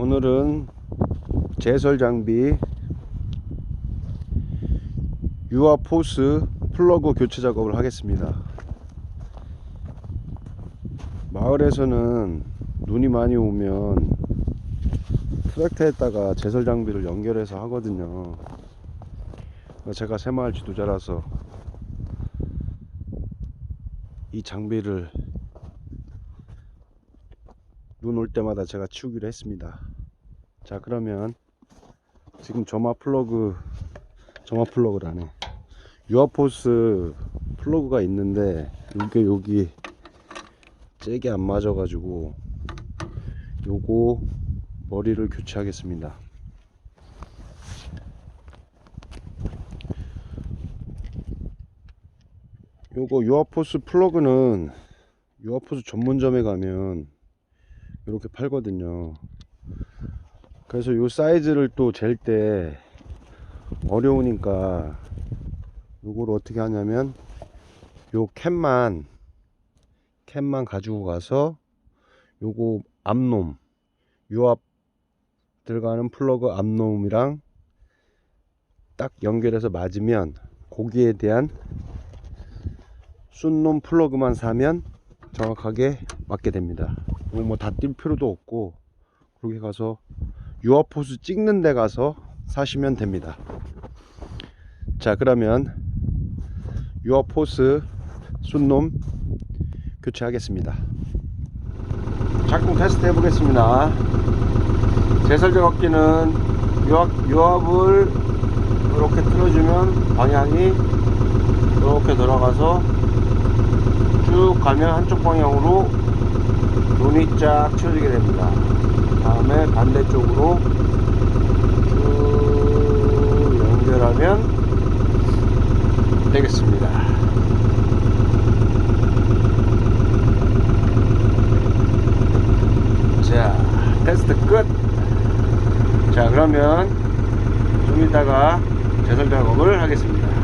오늘은 제설 장비 유아 포스 플러그 교체 작업을 하겠습니다. 마을에서는 눈이 많이 오면 트랙터에다가 제설 장비를 연결해서 하거든요. 제가 새마을 지도자라서 이 장비를 눈 올 때마다 제가 치우기로 했습니다. 자 그러면 지금 점화 플러그 점화 플러그라네 유아포스 플러그가 있는데 이게 여기 잭이 안 맞아 가지고 요거 머리를 교체하겠습니다 요거 유아포스 플러그는 유아포스 전문점에 가면 이렇게 팔거든요. 그래서 요 사이즈를 또 잴 때 어려우니까 요걸 어떻게 하냐면 요 캔만 캔만 가지고 가서 요거 앞놈 요 앞 들어가는 플러그 앞놈이랑 딱 연결해서 맞으면 거기에 대한 쏜놈 플러그만 사면 정확하게 맞게 됩니다. 이거 뭐다 뛸 필요도 없고 그렇게 가서 유아포스 찍는 데 가서 사시면 됩니다. 자 그러면 유아포스 쏜놈 교체하겠습니다. 작동 테스트 해보겠습니다. 작업기는 유압, 유압을 이렇게 틀어주면 방향이 이렇게 들어가서 쭉 가면 한쪽 방향으로 눈이 쫙 치워지게 됩니다. 다음에 반대쪽으로 쭉 연결하면 되겠습니다. 자, 테스트 끝! 자, 그러면 좀 이따가 제설 작업을 하겠습니다.